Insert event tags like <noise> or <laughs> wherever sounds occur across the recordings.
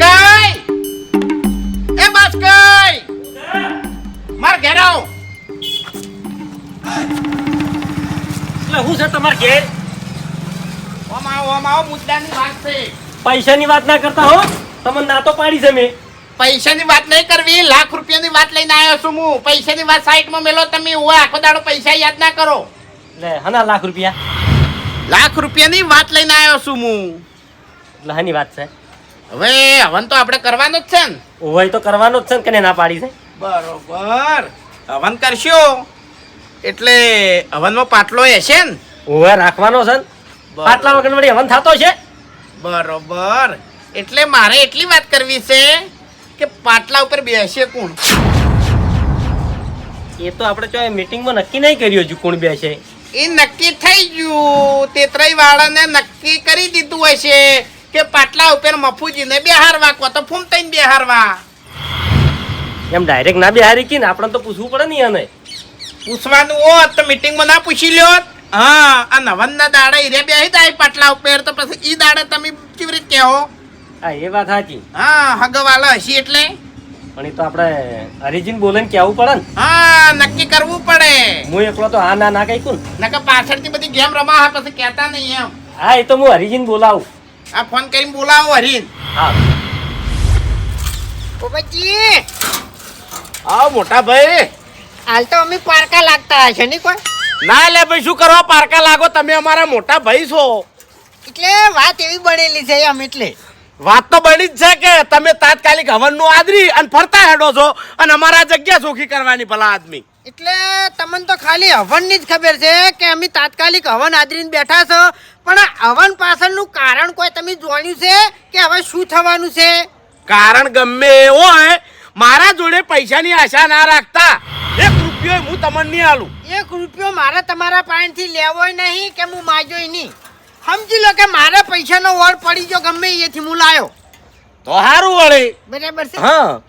બાસ્કઈ એ બાસ્કઈ માર ઘેર આવ. એટલે હું છે તમાર ઘેર? ઓમ આવો ઓમ આવો મુદ્દાની વાત છે. પૈસાની વાત ના કરતા હો. તમને ના તો પાડી છે મેં. પૈસાની વાત નહીં કરવી લાખ રૂપિયાની વાત લઈને આવ્યો છું હું. પૈસાની વાત સાઈડમાં મેલો તમે હું આખો દાડો પૈસા યાદ ના કરો. એટલે હના લાખ રૂપિયા. લાખ રૂપિયાની વાત લઈને આવ્યો છું હું. એટલે હની વાત છે. હવે હવન તો આપણે કરવાનો જ છે ને. હોય તો કરવાનો જ છે ને કે ના પાડી છે? બરોબર. હવન કરશો? એટલે હવનમાં પાટલો હશે ને? ઓવે રાખવાનો છે ને? પાટલા વગર વળી હવન થતો છે? બરોબર. એટલે મારે એટલી વાત કરવી છે કે પાટલા ઉપર બેસે કોણ? એ તો આપણે જો મીટિંગમાં નક્કી નહીં કર્યું હજુ કોણ બેસે. એ નક્કી થઈ ગયું. તેત્રય વાળાને નક્કી કરી દીધું હશે. કે પાટલા ઉપર મફુજીને બેહારવા કો તો ફૂમતાઈને બેહારવા. એમ ડાયરેક્ટ ના બેહારી કી ને આપણે તો પૂછવું પડે ને એને પૂછવાનું હોત તો મિટિંગમાં ના પૂછી લ્યો હા આ નવનના દાડા ઈરે બેહી જાય પાટલા ઉપર તો પછી ઈ દાડે તમે કેવી રીતે કહો? હા એ વાત સાચી. હા હગવાલા હશી એટલે. પણ એ તો આપણે હરિજીન બોલે ને કેવું પડે ને. હા નક્કી કરવું પડે. હું એકલો તો હા ના ના કઈ કું નકર પાછળથી બધી ગેમ રમા હા પછી કહેતા નહીં એમ. હા એ તો હું હરિજીન બોલાવું. આ ફોન કરીને બોલાવો હરીન. હા. પોપટજી આવ મોટા ભાઈ. હાલ તો અમે પારકા લાગતા હશે નહીં કોઈ? ના લે ભાઈ શું કરવા પારકા લાગો? તમે અમારા મોટા ભાઈ છો. એટલે વાત એવી બનેલી છે આમ એટલે. વાત તો બની જ છે કે તમે તાત્કાલિક હવનનું આદરી અને ફરતા હેડો છો અને અમારા જગ્યા ચોખ્ખી કરવાની ભલા આદમી. એટલે તમને તો ખાલી હવનની જ ખબર છે કે અમે તાત્કાલિક હવન આદરીને બેઠા છો. પણ હવન પાછળનું કારણ કોઈ તમે જોણ્યું છે કે હવે શું થવાનું છે? કારણ ગમે એ હોય મારા જોડે પૈસાની આશા ના રાખતા. એક રૂપિયો હું તમને નહીં આલું એક રૂપિયો મારે તમારા પાસેથી લેવો નહીં કે હું માગ્યોય નહીં. સમજી લો કે મારે પૈસાનો વળ પડી ગયો ગમે એથી હું લાયો. તો સારું વળે. બરાબર છે? હા.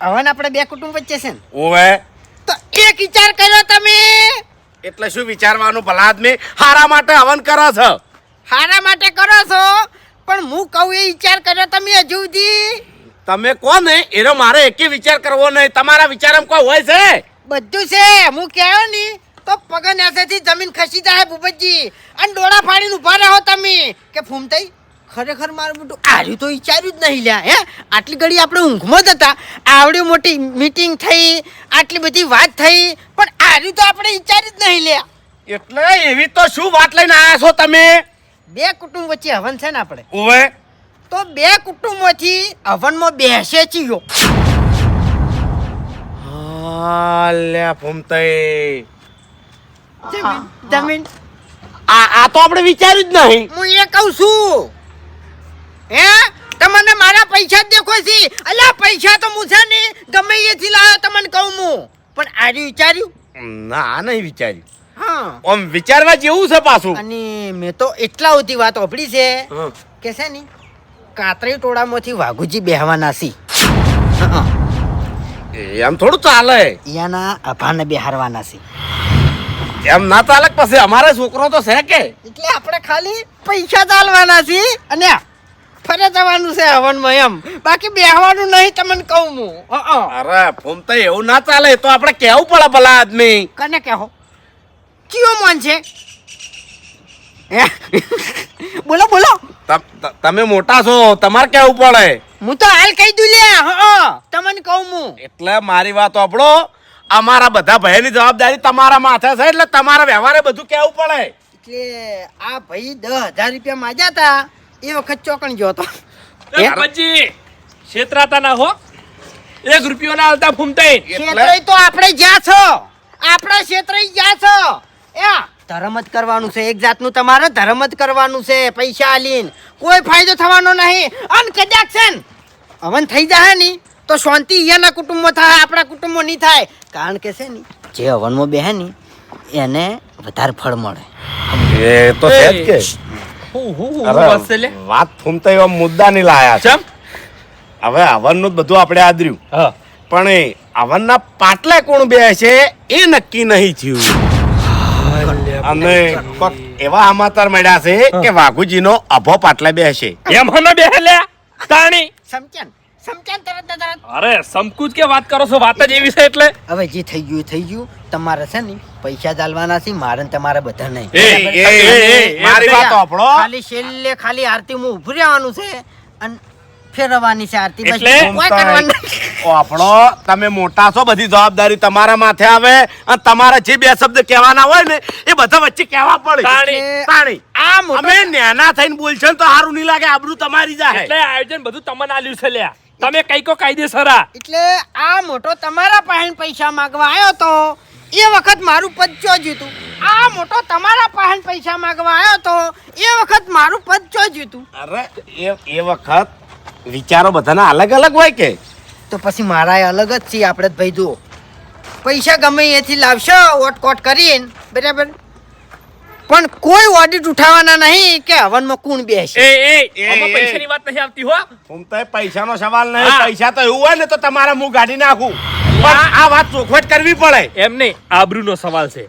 હવન આપણે બે કુટુંબ વચ્ચે છે ને. ઓવે. એક વિચાર કર્યો તમે? એટલે શું વિચારવાનું ભલા આદમી હારા માટે હવન કરો છો. હારા માટે કરો છો? પણ હું કહું એ વિચાર કર્યો તમે હજુ સુધી. તમે કોને એનો મારે એકે વિચાર કરવો નહીં. તમારા વિચારમાં કોઈ હોય છે? બધું છે. હું કહેવાયની તો પગન એસેથી જમીન ખસી જાય ભૂપતજી? અને ડોળા ફાડીને ઊભા રહો તમે. કે ફૂમતાઈ ખરેખર મારું મોટું આર્યું તો વિચાર્યું જ નહીં લ્યા હે? આટલી ઘડી આપણે ઊંઘમાં જ હતા. આવડી મોટી મીટિંગ થઈ આટલી બધી વાત થઈ પણ આર્યું તો આપણે વિચાર્યું જ નહીં લ્યા. એટલે એવી તો શું વાત લઈને આવ્યા છો તમે? બે કુટુંબ વચ્ચે હવન છે ને આપણે. ઓવે. તો બે કુટુંબોથી હવનમાં બેસે ચીયો. હાલ્યા ફૂમતાઈ જમીન જમીન. આ આ તો આપણે વિચાર્યું જ નહીં. હું એ કહું છું હે? તમને મારા પૈસા જ દેખો છે. અલ્યા પૈસા તો હું છે ને ગમે એથી લાવ્યો તમને કહું હું પણ આજે વિચાર્યું? ના નહીં વિચાર્યું. હા. આમ વિચારવા જેવું છે પાછું. અને મેં તો એટલા ઉતી વાત ઓપડી છે કે છે ને કાતરી ટોળામાંથી વાઘુજી બેહવાના છે. એમ થોડું ચાલે. યાના અભાને બેહારવાના છે. એમ ના ચાલે કે પછી અમારે છોકરો તો છે કે? એટલે આપણે ખાલી પૈસા ચાલવાના છે. અને ફરે જવાનું છે હવનમાં એમ. બાકી બેહવાનું નહીં તમને કહું હું. અરે ફોન તો એવું ના ચાલે તો આપણે કેવું પડે ભલા આદમી. કને કહો? કયો મન છે? બોલો બોલો. તમે મોટા છો તમારે કેવું પડે? હું તો હાલ કહી દઉં લે હં, તમને કહું હું. એટલે મારી વાત આપણો અમારા બધા ભાઈની જવાબદારી તમારા માથે છે એટલે તમારા વ્યવહારે બધું કેવું પડે? એટલે આ ભાઈ દસ હજાર રૂપિયા માજ્યા હતા. એ વખત ચોકણ ગયો હતો. પછી છેતરાતા ના હો. એક રૂપિયો ના હાલતા ફૂમતા ક્ષેત્રય તો આપણે જ્યાં છો. આપણા ક્ષેત્રય જ્યાં છો. એ ધર્મ જ કરવાનું છે. એક જાતનું તમારે ધર્મ જ કરવાનું છે. પૈસા આલીન. કોઈ ફાયદો થવાનો નહીં. અન કદાચ છે ને હવન થઈ જાય ને તો શાંતિ અહીંયાના કુટુંબમાં થાય આપણા કુટુંબો નહીં થાય. કારણ કે છે ને જે હવનમાં બેહે ને એને વધારે ફળ મળે. એ તો છે જ કે. હું હું હું અરે, લે. વાત ફૂમતા એવા મુદ્દા નહીં લાયા છે. ચમ? હવે હવનનું જ બધું આપણે આદર્યું. પણ એ હવનના પાટલા કોણ બે છે એ નક્કી નહીં થયું. અને એવા સમાચાર મળ્યા છે કે વાઘુજીનો અભો પાટલા બે છે. એમ હમે બે લે? તાણી. સમજ્યા ને? ને ને અરે સમકુજ કે વાત કરો છો? વાત જ એવી છે એટલે. હવે જે થઈ ગયું એ થઈ ગયું. તમારે છે ને પૈસા ચાલવાના છે મારે ને તમારે બધા નહીં મારી વાત સાંભળો ખાલી છેલ્લે ખાલી આરતી હું ઉભું રહેવાનું છે અને ફેરવવાની છે આરતી એટલે? આપણો તમે મોટા છો બધી જવાબદારી તમારા માથે આવે અને તમારા જે બે શબ્દ કહેવાના હોય ને એ બધા વચ્ચે કહેવા પડે પાણી આ અમે નેના થઈને બોલશે ને તો સારું નહીં લાગે આબરૂ તમારી જાય એટલે આયોજન બધું તમને આલ્યું છે લ્યા તમે કઈ કો કાયદેસર એટલે આ મોટો તમારા પાસે પૈસા માંગવા આવ્યો તો એ વખત મારું પદ ચો જીતું? આ મોટો તમારા પાહન પૈસા માંગવા આવ્યો તો એ વખત મારું પદ ચો જીતું? અરે એ એ વખત વિચારો બધાના અલગ અલગ હોય કે? તો પછી મારા એ અલગ જ છે આપણે ભાઈ જુઓ. પૈસા ગમે એથી લાવશો ઓટકોટ કરીને બરાબર? પણ કોઈ ઓડિટ ઉઠાવવાના નહીં કે હવનમાં કોણ બેસે. એ એ એ, આમાં એ. પૈસાની વાત નહીં આવતી હો. હું તો પૈસાનો સવાલ નહીં પૈસા તો એવું હોય ને તો તમારા મું ગાડી નાખું. પણ આ વાત ચોખવટ કરવી પડે. એમ નહીં આબરૂનો સવાલ છે.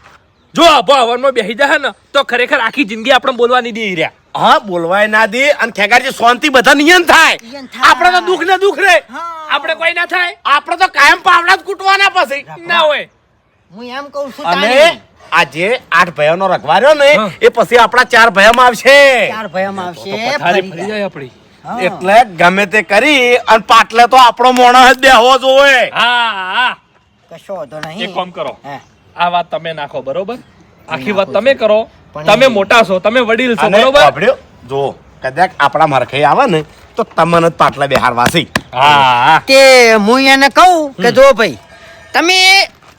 જો અભો હવનમાં બેસી જાય ને તો ખરેખર આખી જિંદગી આપણે બોલવાની દે રહ્યા. હા બોલવાય ના દે અને ખેગારજી શાંતિ બધા નિયન થાય. આપણે તો દુઃખ ને દુઃખ રે. હા. આપણે કોઈ ના થાય. આપણે તો કાયમ પાવડા જ કૂટવાના પછી. ના હોય. હું એમ કહું છું અને. આ જે આઠ નો રખવાર્યો ને એ પછી આપણા ચાર ભાઈઓમાં આવશે. ચાર ભયમાં આવશે પથારી ફરી ફરી જાય આપણી. એટલે ગમે તે કરી અને પાટલે તો આપણો મોણસ જ બેહવો જોવે. હા હા. કશો વાંધો એક કામ કરો. આ વાત તમે નાખો બરોબર? આખી વાત તમે કરો. તમે મોટા છો તમે વડીલ છો બરોબર? જો કદાચ આપણા મારખે આવે ને તો તમને જ પાટલા બેહારવા છે. હા તે હું એને કહું કે જો ભાઈ તમે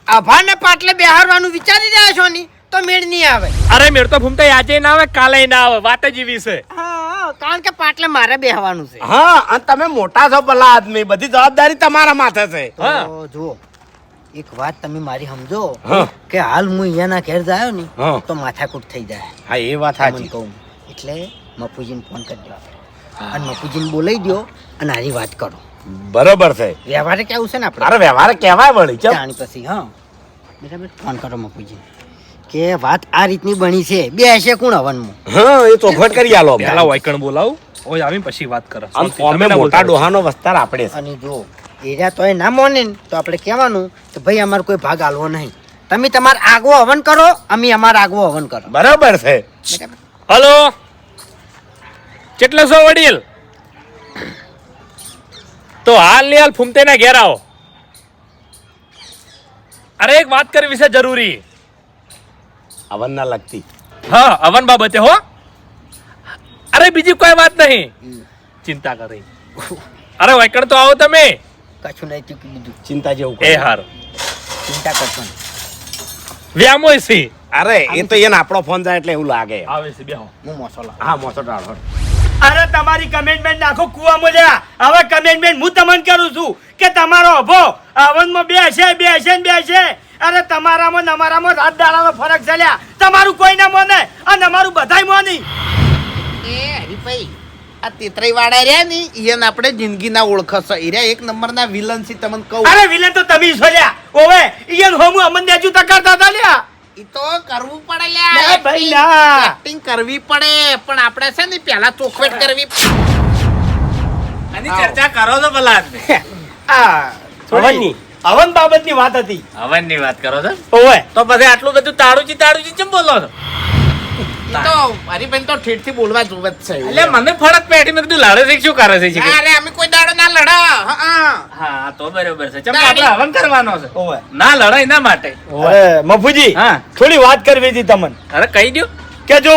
આભાને પાટલે બેહારવાનું વિચારી રહ્યા છો ની? તો મેળ નહીં આવે. અરે મેળ તો ભૂમતા આજે ના આવે કાલે ના આવે વાત જ એવી છે. કારણ કે પાટલે મારે બેહવાનું છે. હા અને તમે મોટા છો ભલા આદમી બધી જવાબદારી તમારા માથે છે. જુઓ એક વાત તમે મારી સમજો કે હાલ હું અહીંયાના ઘેર જાયો ને. તો માથાકૂટ થઈ જાય. હા એ વાત સાચી. કહું. એટલે મફુજીને ફોન કરી દો. અને મકુજીને બોલાવી દો અને આની વાત કરો. બરોબર છે. વ્યવહારે કેવું છે ને આપણે? અરે વ્યવહાર કહેવાય વળી ચાલ જાણી પછી હા. બરાબર ફોન કરો મકુજી કે વાત આ રીતની બની છે. બે હશે કોણ હવનમાં? હા એ ચોખવટ કરી આલો. પેલા વાયકણ બોલાવ ઓય આવી પછી વાત કરો. આમ ફોર્મે મોટા ડોહાનો વસ્તાર આપણે અને જો એરિયા તોય ના મોને ને તો આપણે કહેવાનું કે ભાઈ અમારો કોઈ ભાગ આલવો નહીં. તમે તમાર આગવો હવન કરો અમે અમાર આગવો હવન કરો. બરાબર છે. હલો? કેટલો છો વડીલ? તો હાલની હાલ ફૂમતે ના ઘેર આવો. અરે એક વાત કરવી છે જરૂરી. અવન ના લગતી. હા હવન બાબતે હો. અરે બીજી કોઈ વાત નહીં. ચિંતા કરી. અરે વાયકણ તો આવો તમે. કશું નહીં ચૂકી બીજું. ચિંતા જેવું એ હાર. ચિંતા કરશો વ્યામો વ્યામોય છે અરે એ તો એને આપણો ફોન જાય એટલે એવું લાગે. આવે છે બેહો. હું મોસો હા મોસો ડાળો અરે તમારી કમેન્ટમેન્ટ નાખો કુવામાં લ્યા. હવે કમેન્ટમેન્ટ હું તમને કરું છું કે તમારો અભો અવનમાં બે છે બે છે ને બે છે અરે તમારામાં તમારામાં અમારામાં રાત દાડાનો ફરક છે લ્યા. તમારું કોઈ ના મોને અને અમારું બધાય મોની એ હરીભાઈ આ તેતરાઈ વાળા રહ્યા ને એને આપણે જિંદગીના ઓળખસ એરિયા એક નંબરના વિલન છે તમને કહું. અરે વિલન તો તમે છો લ્યા. ઓવે ઈયન હોમું અમન હજુ તકારતા હતા લ્યા. તો કરવું પડે લે ભાઈ, ના. એક્ટિંગ કરવી પડે પણ આપણે છે ને પહેલા ચોખવટ કરવી આની ચર્ચા કરો તો ભલા <laughs> આ અવન હવન બાબતની વાત હતી. અવનની વાત કરો છો? ઓય તો પછી આટલું બધું તાળુજી તાળુજી કેમ બોલો છો? તો હરીભાઈ તો ઠેઠથી બોલવા જોવે જ છે. એટલે મને ફરક પેટી મેં કીધું છે શું કરે છે અરે અમે કોઈ દાડો ના લડા. હા હા તો બરોબર છે. ચમ આપણે હવન કરવાનો છે. ના લડાઈ ના માટે. અરે મફુજી હા. થોડી વાત કરવી હતી તમને. અરે કહી દો કે જો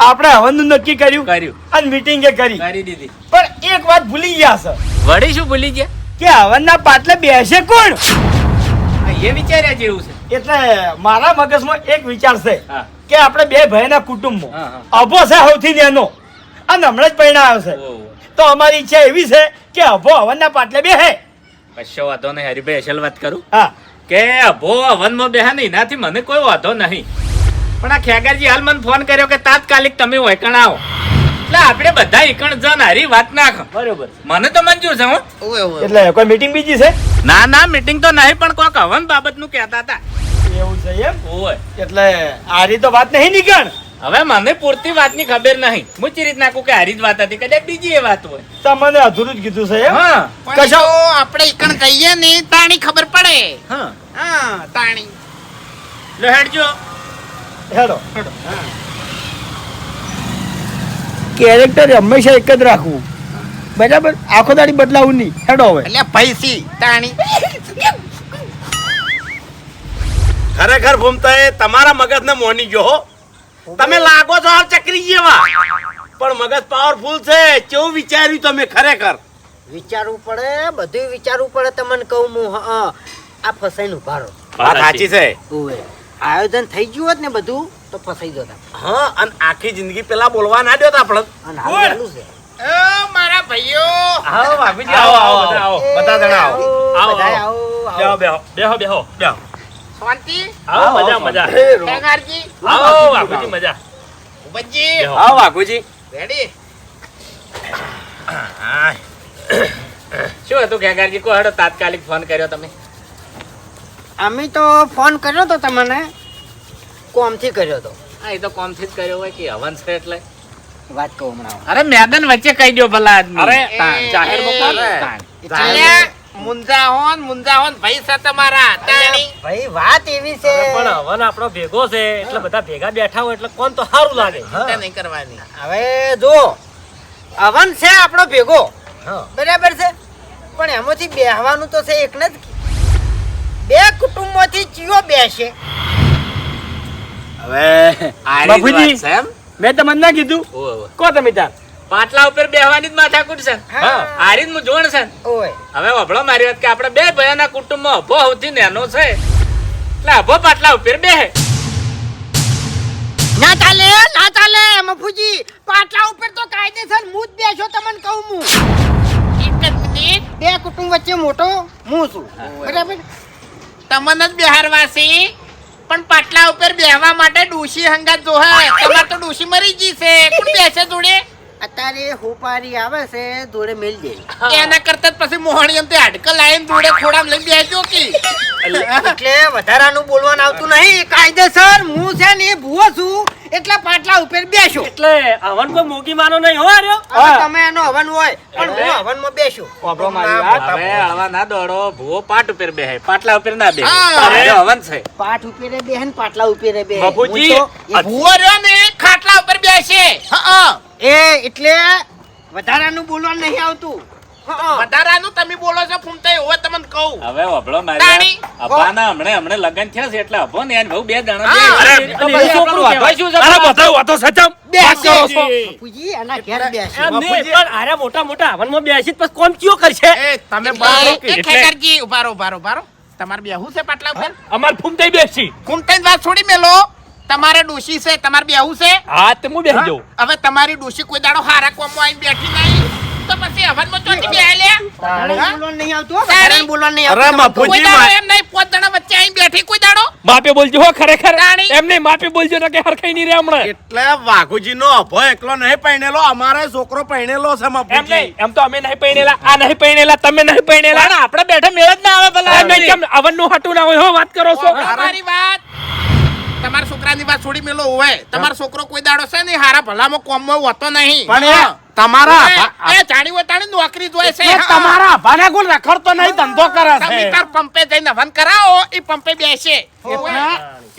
આપણે હવનનું નક્કી કર્યું કર્યું. અને મીટિંગ એ કરી. કરી દીધી. પણ એક વાત ભૂલી ગયા છે. વળી શું ભૂલી ગયા? કે હવનના પાટલે બેસે કોણ? એ વિચાર્યા જેવું છે. એટલે મારા મગજમાં એક વિચાર છે. હા. કે આપણે બે ભાઈના હા. અભો છે સૌથી નેનો. અને હમણાં જ પરિણામ છે. તો અમારી ઈચ્છા એવી છે કે અભો હવનના પાટલે બે હે કશો વાંધો નહીં હરિભાઈ અસલ વાત કરું? હા. કે અભો હવનમાં બેહે નહીં એનાથી મને કોઈ વાંધો નહીં. પણ આ ખેગરજી હાલ મને ફોન કર્યો કે તાત્કાલિક તમે વૈકણ આવો. એટલે આપણે બધા એકણ જન હારી વાત નાખ. બરોબર. મને તો મંજૂર છે હો. એટલે કોઈ મીટિંગ બીજી છે? ના ના મીટિંગ તો નહીં પણ કોઈક હવન બાબતનું કહેતા હતા. એવું છે એમ? ઓય એટલે આરી તો વાત નહીં નીકળ હવે મને પૂરતી વાતની ખબર નહીં. હું ચી રીતના કહું કે હારી જ વાત હતી કદાચ બીજી એ વાત હોય. તમને અધૂરું જ કીધું છે એમ? હા. પણ આપણે એકણ કહીએ ને તાણી ખબર પડે. હા. હા તાણી. લે હેડજો. હેડો. કેરેક્ટર હંમેશા એક જ રાખવું. બરાબર? આખો દાડી બદલાવું નહીં. હેડો હવે. એટલે પૈસી તાણી. ખરેખર ભૂમતાએ તમારા મગજને મોની ગયો હો. તમે લાગો છો હાલ ચક્રી જેવા પણ મગજ પાવરફુલ છે. કેવું વિચાર્યું તમે ખરેખર? વિચારવું પડે બધું વિચારવું પડે તમને કહું હું હા આ ફસાઈને ઊભા રહો. વાત સાચી છે. ઓવે આયોજન થઈ ગયું હોત ને બધું તો ફસાઈ જતા. હા અને આખી જિંદગી પેલા બોલવા ના દ્યો આપણે અને હાલ ચાલુ છે. ઓ મારા ભાઈઓ. આવો ભાભીજી આવો, આવો. બધા જણા આવો. આવો. બેહો બેહો બેહો બેહો. શાંતિ? આવો મજા મજા. ખેગારજી આવો બાપુજી મજા. ઉપજી આવો વાઘુજી. રેડી? શું હતું ખેગારજી કો હેડો તાત્કાલિક ફોન કર્યો તમે? અમે તો ફોન કર્યો તો તમને. કોમથી કર્યો તો? હા એ તો કોમથી જ કર્યો હોય કે હવન છે એટલે. વાત કહું હમણાં. અરે મેદાન વચ્ચે કહી દો ભલા આદમી. અરે, જાહેર જાહેરમાં મુંજાહોન મુંજાહોન ભાઈ છે તમારા. તાણી. ભાઈ વાત એવી છે. પણ હવન આપણો ભેગો છે એટલે બધા ભેગા બેઠા હોય એટલે કોણ તો સારું લાગે? ચિંતા નહીં કરવાની. હવે જો અવન છે આપણો ભેગો. બરાબર છે? પણ એમાંથી બેહવાનું તો છે એક જ બે કુટુંબમાંથી ચિયો બેસે. હવે આ બાપુજી. એમ? મેં તમને ના કીધું. કો તમે તાર પાટલા ઉપર બેહવાની જ માથાકૂટ છે. હારી જ જોણ છે. હવે વભળો મારી વાત કે આપણે બે ભાઈઓના કુટુંબમાં અભો સૌથી નેનો છે. એટલે અભો પાટલા ઉપર બેહે. ના ચાલે ના ચાલે મફુજી પાટલા ઉપર તો કાયદેસર હું જ બેસો તમને કહું હું. બે કુટુંબ વચ્ચે મોટો હું છું. બરાબર? તમને જ બિહારવાસી પણ પાટલા ઉપર બેહવા માટે ડોશી હંગાત જોહે. તમાર તો ડોશી મરી ગઈ છે. કોણ બેસે જોડે? અત્યારે હોપારી આવે છે જોડે મેલ દે. એના કરતા પછી મોહણી એમ તે હાડકલ આવીને જોડે ખોડામ લઈ બેસજો કે? એટલે વધારાનું બોલવાનું આવતું નહીં કાયદેસર હું છે ને ભૂવો છું એટલે પાટલા ઉપર બેસો. એટલે હવન કોઈ મોગી માનો નહીં હો આર્યો? તમે એનો હવન હોય પણ હું હવનમાં બેસો. વાપરો મારી વાત. હવે હવા ના દોડો ભૂવો પાટ ઉપર બેહે પાટલા ઉપર ના બેહે. અરે હવન છે. પાઠ ઉપેરે ને પાટલા ઉપેરે બેહે બાપુજી, ભૂવો રહ્યો ને ખાટલા ઉપર બેસે. હા. એ એટલે વધારાનું બોલવાનું નહીં આવતું. વધારાનું તમે બોલો છો ફૂમતા એવું તમને કહું. હવે અભળો મારી અભાના હમણે હમણે લગન થયા છે એટલે અભો ને એને બહુ બે દાણા બે. અરે, છોકરું વાંધો શું છે? અરે બધા વાતો સચમ બેસે. વાત કરો. છો. બાપુજી, એના ઘેર બેસે. એમ પણ આર્યા મોટા મોટા હવનમાં બેસી જ પછી કોમ કયો કરશે? એ તમે બાળો એ ઉભારો ઉભારો ઉભારો. તમારે બેહું છે પાટલા ઉપર? અમાર ફૂમતાઈ બેસી. ફૂમતાઈ વાત છોડી મેલો. તમારે ડોશી છે તમારે બેહું છે? હા તે હું બેહી જાઉં. હવે તમારી ડોશી કોઈ દાડો હારા કોમમાં આવીને બેઠી નહીં. તો પછી હવનમાં ચોથી બે લે. બોલવાનું નહીં આવતું હો, બોલવાનું નહીં આવતું. બાપુજી, કોઈ એમ નહીં પોત જણા વચ્ચે આવીને બેઠી કોઈ દાડો? માપે બોલજો હો ખરેખર. એમ નહીં માપે બોલજો ને કે હરખાઈ નહીં રે હમણાં. એટલે વાઘુજી નો અભો એકલો નહીં પહેણેલો અમારે છોકરો પહેણેલો છે એમ નહીં એમ તો અમે નહીં પૈણેલા આ નહીં પૈણેલા તમે નહીં પણ આપણે બેઠા મેળ જ ના આવે ભલા. નહીં કેમ અવનનું હાટું ના હોય હો વાત કરો છો. તમારી વાત. તમારા છોકરાની વાત છોડી મેલો હોય તમારો છોકરો કોઈ દાડો છે નહીં હારા ભલામાં કોમમાં હોતો નહીં. પણ તમારા એ- જાણી વટાણી નોકરી જોઈએ છે તમારા ભાને ગુણ રખડતો નહીં ધંધો કરે તમે છે. તાર પંપે જઈને હવન કરાવો એ પંપે બેસે.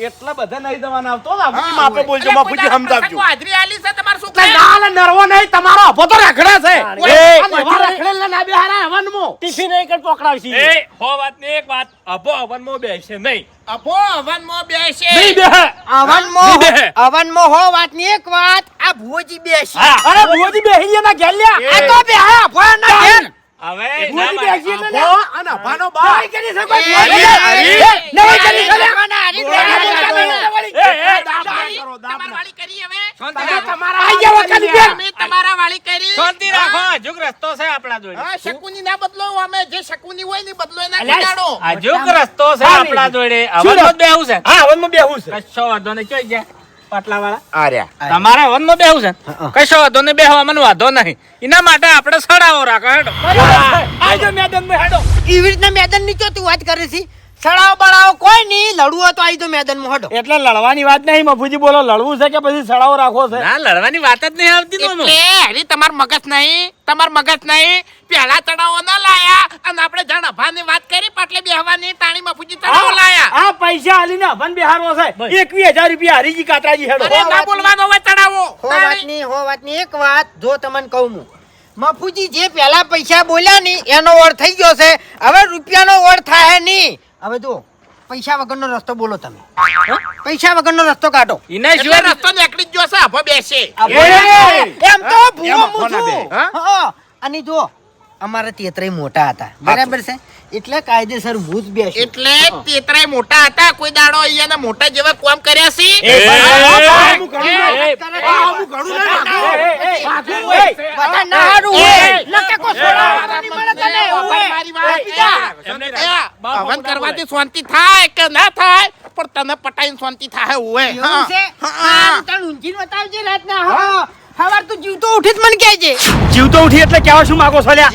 એટલા બધા નહીં જવાના આવતો બાપુજી માપે બોલજો બાપુજી સમજાવજો. હાજરી આલી છે તમાર છોકરાએ? ના લે, નરવો નહીં તમારો અભો તો રખડે છે. એ, રખડેલા ના બેહારા હવનમાં. ટીફી નહીં કર પકડાવશી. એ હો વાત ને એક વાત અભો અવનમાં બેસે નહીં. અભો હવનમાં બેસે. નહીં નહીં બેહે. અવનમાં હો વાતની એક વાત આ ભુવોજી બેસી. અરે ભુવોજી બેહી ના ગેલ્યા આ તો બેહે ના ઘેર. હવે બેસી એટલે કરી શકો. કરી શકો. હારી કરો, તમારા વાળી કરી હવે? શાંતિ તમારા. તમારા વાળી કરી. શાંતિ રાખો હજુક રસ્તો છે આપણા જોડે. હા શકુની ના બદલો અમે જે શકુની હોય ને બદલો હજુક રસ્તો છે આપણા જોડે. હવનમાં છે. હા હવનમાં બેહું છે. કશો વાંધો નહીં. જાય પાટલા વન આ રહ્યા. તમારે હવનમાં બેહવું છે? કશો વાંધો નહીં બેહવા મને વાંધો નહીં. એના માટે આપણે સડાવો રાખો હેડો. આજો મેદાનમાં હેડો. એવી રીતના મેદાન નીચો તું વાત કરે છે? સડાવ બળાવ કોઈ નહીં. લડવું હોય તો આવી તો મેદાનમાં હડો એટલે લડવાની વાત નહીં મફુજી બોલો લડવું છે કે પછી સડાવ રાખો છે? ના લડવાની વાત જ નહીં આવતી મામો એટલે હરી તમાર મગજ નહીં તમાર મગજ નહીં. પેલા ચડાવો ના લાયા અને આપણે જાણ અભાની વાત કરી પાટલે બેહવાની તાણી મફુજી ચડાવો લાયા. આ પૈસા આલીને અભાન બિહારવો છે. એકવીસ હજાર રૂપિયા હરીજી કાતરાજી હેડો. અરે ના બોલવાનો હોય ચડાવો હો વાતની હો વાતની એક વાત જો તમને કહું હું. મફુજી જે પહેલા પૈસા બોલ્યા ની એનો ઓર થઈ ગયો છે. હવે રૂપિયાનો ઓર થાય નહીં. હવે જો પૈસા વગરનો રસ્તો બોલો તમે. પૈસા વગરનો રસ્તો કાઢો. ઇને જો રસ્તો નીકળી જ જોશે આભો બેસે. એમ તો ભૂવો હું? હા. અને જો અમારા તેતરાય મોટા હતા. બરાબર છે? એટલે કાયદેસર ભૂત જ એટલે તેતરાય મોટા હતા કોઈ દાડો અહીંયા મોટા જેવા કામ કર્યા છે હવન કરવાથી શાંતિ થાય કે ના થાય પણ તને પટાઈને શાંતિ થાય હોય હા તને હારું, બતાવજે રાતના. હા. સવાર તું જીવતો ઉઠી જ મને કહેજે. જીવતો ઉઠી એટલે કેવા શું માગો છો લ્યા?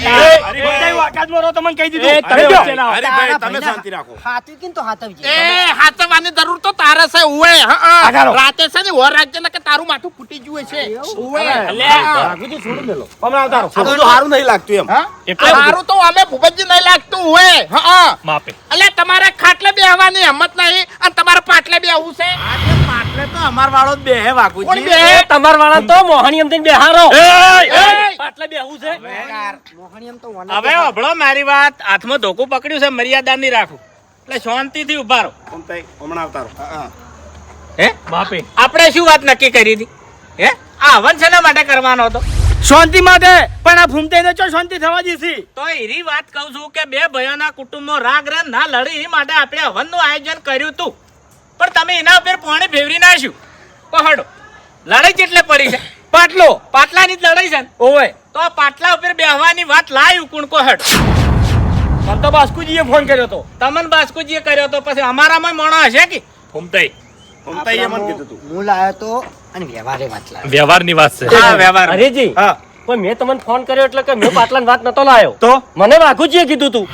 રહો તમને કહી દીધું. તમે તમે શાંતિ રાખો. હાથવી કે તો હાથવજે. એ હાચવવાની જરૂર તો તારે છે હોય રાતે છે ને ઓર રાખજે ને કે તારું માથું ફૂટી જુએ છે. હોય. બાકીથી છોડી મેલો. હમણાં આવતા રહો. આ બધું સારું નહીં લાગતું એમ. હા? એટલે હારું તો અમે ભૂપતજી નહીં લાગતું હોય હા માપે. એટલે તમારે ખાટલે બેહવાની હિંમત નહીં અને તમારે પાટલે બેહવું છે. પાટલે તો અમાર વાળો બેહે બે તમાર વાળા તો મોહણી એમ થી બેહારો. એ! પાટલે બેહવું છે. તો હવે અભળો મારી વાત હાથમાં ધોકું પકડ્યું છે મર્યાદા ની રાખું. એટલે શાંતિથી ઊભા રહો. હમણાં આવતા હે બાપે. આપણે શું વાત નક્કી કરી હતી? હે? આ હવન શેના માટે કરવાનો હતો? શાંતિ માટે પણ આ ફૂમતે ચો શાંતિ થવા દીધી તો એરી વાત કહું છું કે બે ભયોના કુટુંબમાં રાગ રન ના લડી એ માટે આપણે હવનનું આયોજન કર્યું હતું પણ તમે એના ઉપર પાણી ફેરવી નાખ્યું પહાડો લડાઈ કેટલે પડી છે? પાટલો પાટલાની જ લડાઈ છે ને? ઓવે. તો આ પાટલા ઉપર બેહવાની વાત લાયું કુણ કોહડ મને તો બાસ્કુજીએ ફોન કર્યો તો. તમન બાસ્કુજીએ કર્યો તો પછી અમારામાં મોણો હશે કે? ફૂમતાઈ ફૂમતાઈએ મને કીધું તું. હું લાયો તો અને વ્યવહારે વાત લાયો. વ્યવહારની વાત છે. હા વ્યવહાર. હરીજી હા. પણ મેં તમને ફોન કર્યો એટલે કે મેં પાટલાની વાત નતો લાયો. તો? મને વાઘુજીએ કીધું તું.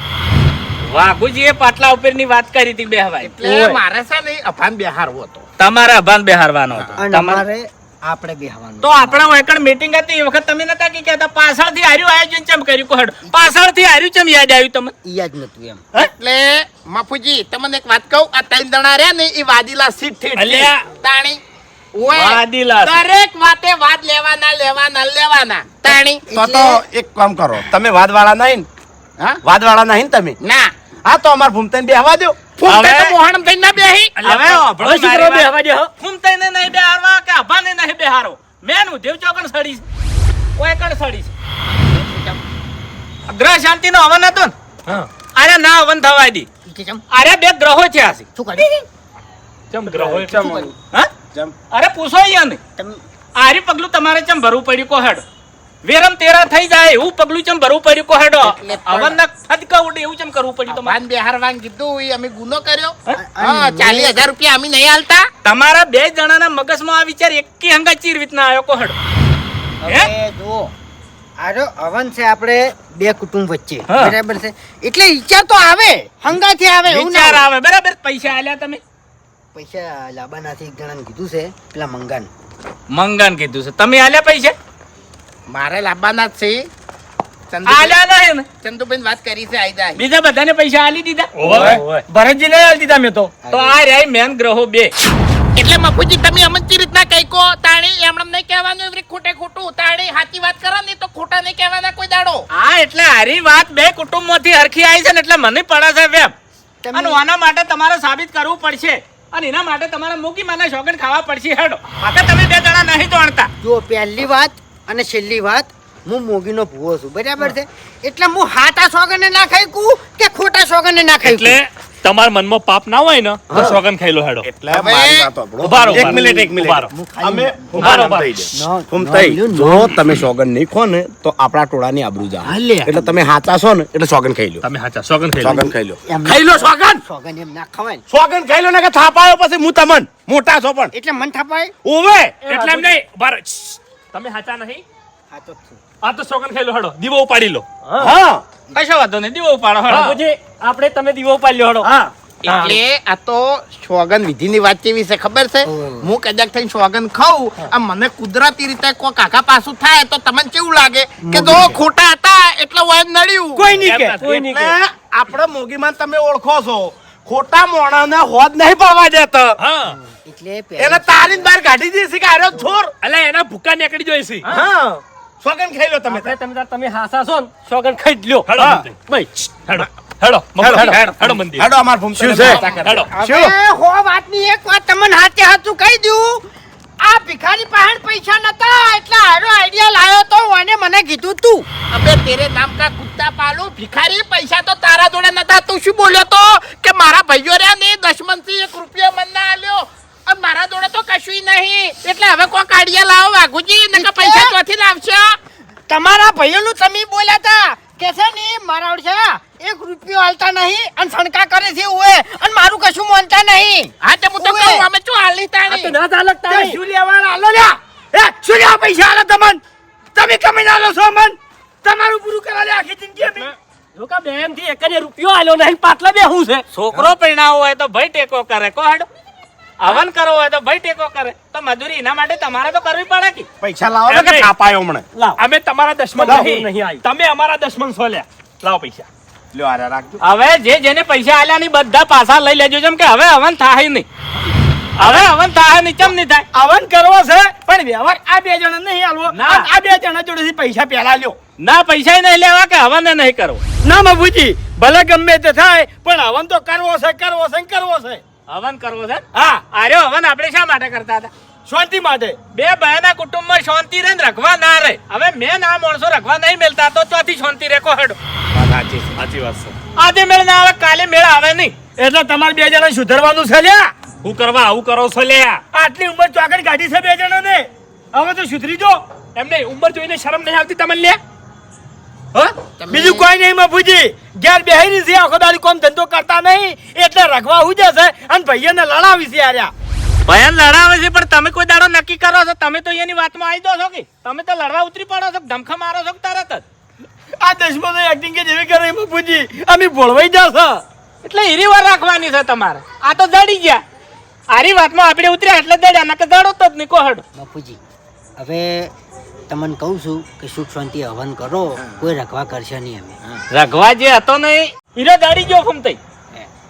વાઘુજીએ પાટલા ઉપરની વાત કરી હતી બેહવાય એટલે મારે છે ને અભાન બેહારવો હતો. તમારે અભાન બેહારવાનો હતો. તમારે આપણે બેહવાનું તો આપણા વૈકણ મીટિંગ હતી એ વખત તમે નતા કે કહેતા? પાછળથી હાર્યું આયોજન ચમ કર્યું કોહડ પાછળથી હાર્યું ચમ યાદ આવ્યું તમને? યાદ નતું એમ. એટલે મફુજી તમને એક વાત કહું આ ત્રણ દણા રહ્યા ને એ વાદીલા સીટથી અલ્યા. તાણી. વાદીલા. દરેક વાતે વાદ લેવાના લેવાના લેવાના. તાણી. તો તો એક કામ કરો તમે વાદવાળા નહીં ને? હા? વાદવાળા નહીં ને તમે? ના. હા તો અમાર ભૂમતન બેહવા દો ફૂમતે તો હવે- મોહણમ થઈને ના બેહી. હવે હવે શું મારી કરવા વાત. બેહવા દે હો? ફૂમતાઈને નહીં બેહારવા કે અભાને નહીં બેહારો? મેન ઉધેવ ચોકણ સડી કોઈ કણ સડી છે? ગ્રહ શાંતિનો હવન હતો ને? હા. અરે ના હવન થવા દી. અરે બે ગ્રહો છે. શું ચમ ગ્રહો હા? અરે પૂછો અહીંયા ને આરી પગલું તમારે ચમ ભરવું પડ્યું કોહેડ? વેરમ તેરા થઈ જાય એવું પગલું ચમ ભરવું પડ્યું કો હેડો અવન ના ફટકા ઉડે એવું ચમ કરવું પડ્યું તમારે? બિહાર વાંગ કીધું એ અમે ગુનો કર્યો. હા? હજાર રૂપિયા અમે નહીં હાલતા તમારા બે જણાના મગજમાં આ વિચાર એકી હંગા ચીર રીતના આવ્યો કોહડ? હે? હવે જો આજો હવન છે આપણે બે કુટુંબ વચ્ચે બરાબર છે? એટલે વિચાર તો આવે હંગાથી આવે એવું વિચાર આવે બરાબર? પૈસા આલ્યા તમે? પૈસા લાબાનાથી એક જણાને કીધું છે પેલા મંગાન. મંગાન કીધું છે. તમે આલ્યા પૈસા? મારે લાવવાના જ છે. આલ્યા નહીં ને ચંદુભાઈ વાત કરી છે આયદા બીજા બધાને પૈસા આલી દીધા? ઓવે, ઓવે. ભરતજી નહીં આલી દીધા મેં તો. તો આ રહ્યા મેન ગ્રહો બે. એટલે મફુજી તમે અમન રીતના કઈ કો તાણી એમણે નહીં કહેવાનું એવી ખોટે ખોટું. તાણી સાચી વાત કરો ને તો ખોટા નહીં કહેવાના કોઈ દાડો. હા એટલે હારી વાત બે કુટુંબમાંથી હરખી આવી છે ને એટલે મને પડે છે વેમ. તમે- અને આના માટે તમારે સાબિત કરવું પડશે. અને એના માટે તમારે મૂકી મને શોગન ખાવા પડશે હેડો. આ તમે બે જણા નહીં જાણતા જો પહેલી વાત અને છેલ્લી વાત હું મોગીનો ભૂવો છું. બરાબર છે? એટલે હું હાટા સોગને ના ખાઈ કે ખોટા સોગને ના ખાઈ એટલે તમારા મનમાં પાપ ના હોય ને તો સોગન ખાઈ લો હેડો. એટલે મારી વાત સાંભળો. ઊભા એક મિનિટ એક મિનિટ. અમે ઉભારો ન. જો તમે સોગન નહીં ખો ને તો આપણા ટોળાની આબરૂ જા. એટલે તમે હાચા છો ને એટલે સોગન ખાઈ લો. તમે હાચા સોગન ખાઈ લો. સોગન ખાઈ લો. ખાઈ લો સોગન! સોગન એમ ના ખવાય. સોગન ખાઈ લો ને કે થાપાયો પછી હું તમન મોટા છો પણ. એટલે મન થપાય? ઓવે એટલે એમ નહીં ઊભા રહો. શ્શ. તમે સાચા નહીં? હાચો જ છું. આ તો સોગન ખાઈ લો હેડો દીવો ઉપાડી લો. હા. કશો વાંધો નહીં દીવો ઉપાડો હેડો આપણે તમે દીવો ઉપાડી લો હેડો હા. એટલે આ તો સોગન વિધિની વાત કેવી છે ખબર છે? હું કદાચ થઈને સોગન ખાઉં આ મને કુદરતી રીતે કોઈ કાકા પાછું થાય તો તમને કેવું લાગે? કે જો ખોટા હતા એટલે હોય નડ્યું. કોઈ નહીં કે. કોઈ નહીં આપણે મોગીમાં તમે ઓળખો છો. ખોટા મોણાને હોદ નહીં પડવા દેતો. હા. એટલે એને તારીને બહાર કાઢી દેશે કે આરો છોર. એટલે એના ભૂકા નીકળી જોઈ છે. હા. સોગન ખાઈ લો તમે તમે તાર- તમે હાસા છો ને સોગન ખાઈ લ્યો. હેડો. ભાઈ, હેડો હેડો હેડો, હેડો મંદિર હેડો અમાર શું છે? હેડો. હવે હો વાતની એક વાત તમને હાથે હાથું કહી દઉં. આ ભિખારી પાસે પૈસા નતા એટલે હારો આઈડિયા લાયો તો અને મને કીધું તું. અબે તેરે નામ કા કુત્તા પાલો? ભિખારી પૈસા તો તારા જોડે નતા. તું શું બોલ્યો તો? કે મારા ભાઈઓ રહ્યા ને દશમનથી એક રૂપિયા મને ના આલ્યો. મારા જોડે તો કશું નહીં. એટલે હવે કોઈ કાઢિયા લાવો વાઘુજી નકર પૈસા ત્યાંથી લાવશો. તમારા ભાઈઓનું તમે બોલ્યા હતા કે છે ને મારા ઓળશે એક રૂપિયો હાલતા નહીં અને સણકા કરે છે ઓએ. અને મારું કશું માનતા નહીં. હા તે હું તો કહું અમે શું હાલી તાણી ના ચાલે તે તારી. શું લેવાના આલો લ્યા. એ શું લેવા પૈસા આલો તમન. તમે કમી ના લો છો મન? તમારું પૂરું કરા લે આખી જિંદગી અમે. લોકા બેનથી એકને રૂપિયો આલ્યો નહીં પાટલા બે હું છે. છોકરો પરણાવો હોય તો ભાઈ ટેકો કરે કો હેડો. હવન કરવો હોય તો ભાઈ ટેકો કરે. તો મજૂરી એના માટે તમારે તો કરવી પડે કે? પૈસા લાવો કે છાપાયો હમણે. અમે તમારા દશમન નહીં. નહીં આવી. તમે અમારા દશમન છો લ્યા. લાવો પૈસા. લ્યો આરા રાખજો. હવે જે જેને પૈસા આલ્યા ની બધા પાછા લઈ લેજો. જેમ કે હવે હવન થાય નહીં. હવે હવન થાય નહીં. કેમ નહીં થાય? હવન કરવો છે પણ વ્યવહાર આ બે જણા નહીં આલવો ના. આ બે જણા જોડેથી પૈસા પહેલા લ્યો. ના પૈસા નહીં લેવા કે હવન નહીં કરવો? ના બાબુજી ભલે ગમે તે થાય પણ હવન તો કરવો છે કરવો છે ને કરવો છે. હવન કરવો છે? હા. આર્યો હવન આપણે શા માટે કરતા હતા? શાંતિ માટે. બે ભાઈના કુટુંબમાં શાંતિ રહે ને રખવા ના રહે. હવે મેં ના માણસો રખવા નહીં મળતા તો ચોથી શાંતિ રેખો હેડો. સાચી વાત છે. આજે મેળ ના આવે કાલે મેળ આવે નહીં. એટલે તમારે બે જણા સુધરવાનું છે લ્યા. હું કરવા આવું કરો છો લે આટલી ઉંમર ચોકડ કાઢી છે બે જણા ને હવે તો સુધરી જો. એમને ઉંમર જોઈને શરમ નહીં આવતી તમને લે બીજું કોઈ નહીં મફુજી ઘેર બેહીની છે આખો દાડી કોમ ધંધો કરતા નહીં એટલે રખવા હું જશે અને ભાઈઓને લડાવી છે આર્યા ભયન લડાવે છે પણ તમે કોઈ દાડો નક્કી કરો છો? તમે તો એની વાતમાં આવી દો છો કે? તમે તો લડવા ઉતરી પડો છો ધમખા મારો છો તરત જ? આ દશમનો એક્ટિંગ કે જેવી કરે પૂછી અમે ભોળવાઈ જશે એટલે હીરી વાર રાખવાની છે તમારે. આ તો દડી ગયા. આરી વાતમાં આપણે ઉતર્યા એટલે દડ્યા નકર દડો તો જ નહીં કોહડ. હેડો બાપુજી હવે તમને કહું છું કે સુખ શાંતિ હવન કરો કોઈ રખવા કરશે નહીં અમે. રઘવા જે હતો નહીં હીરો દાડી ગયો ફૂમતાઈ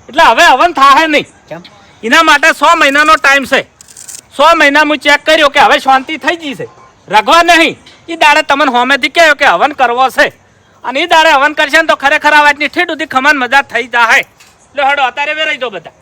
એટલે હવે હવન થાય નહીં. કેમ? એના માટે સો મહિનાનો ટાઈમ છે. સો મહિના હું ચેક કર્યો કે હવે શાંતિ થઈ ગઈ છે. રગવા નહીં. એ દાડે તમને હોમેથી કહ્યો કે હવન કરવો છે. અને એ દાડે હવન કરશે ને તો ખરેખર આ વાતની ઠીક સુધી ખમાન મજા થઈ જાય લો હડો અત્યારે વેરાઈ દો બધા.